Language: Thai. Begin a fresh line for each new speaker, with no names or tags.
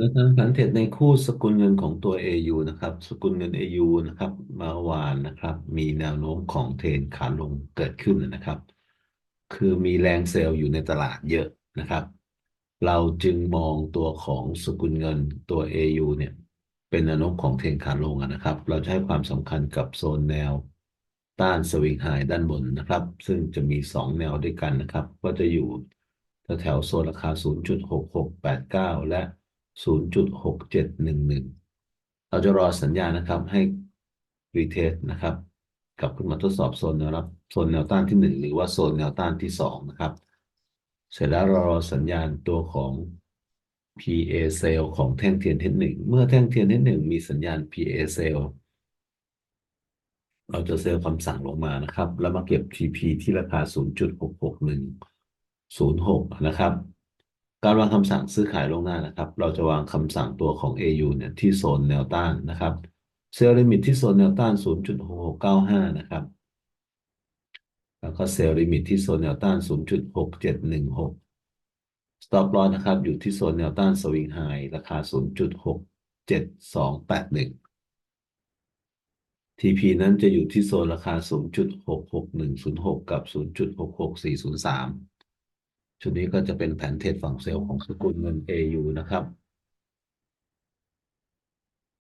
แล้วทางแผนเทรดในคู่สกุลเงินของตัว AU นะครับ สกุลเงิน AU นะครับเมื่อวานนะครับ มีแนวโน้มของเทรนขาลงเกิดขึ้นนะครับ คือมีแรงเซลล์อยู่ในตลาดเยอะนะครับ เราจึงมองตัวของสกุลเงินตัว AU เนี่ยเป็นแนวโน้มของเทรนขาลงนะครับ เราจะให้ความสำคัญกับโซนแนวต้านสวิงไฮด้านบนนะครับ ซึ่งจะมี 2 แนวด้วยกันนะครับ ก็จะอยู่แถวโซนราคา 0.6689 และ 0.6711 เราจะรอสัญญาณนะครับให้รีเทสนะครับ กลับขึ้นมาทดสอบโซนแนวรับโซนแนวต้านที่ 1 หรือว่าโซนแนวต้านที่ 2 นะครับ เสร็จแล้วเรารอสัญญาณตัวของ PA sale ของแท่งเทียนเทนหนึ่งเมื่อแท่งเทียนเทนหนึ่งมีสัญญาณ PA sale เราจะเซลล์คำสั่งลงมานะครับ แล้วมาเก็บ TP ที่ราคา 0.66106 นะครับ การวางคำสั่งซื้อขายล่วงหน้านะครับ เราจะวางคำสั่งตัวของ AU เนี่ยที่โซนแนวต้านนะครับเซลล์ลิมิตที่โซนแนวต้าน 0.6695 นะครับ แล้วก็เซลล์ลิมิตที่โซนแนวต้าน 0.6716 stop loss นะครับ อยู่ที่โซนแนวต้านสวิงไฮราคา 0.67281 TP นั้นจะอยู่ที่โซนราคา 0.66106 กับ 0.66403 ชุดนี้ก็จะเป็นแผนเทรดฝั่งเซลล์ของสกุลเงิน AU นะครับ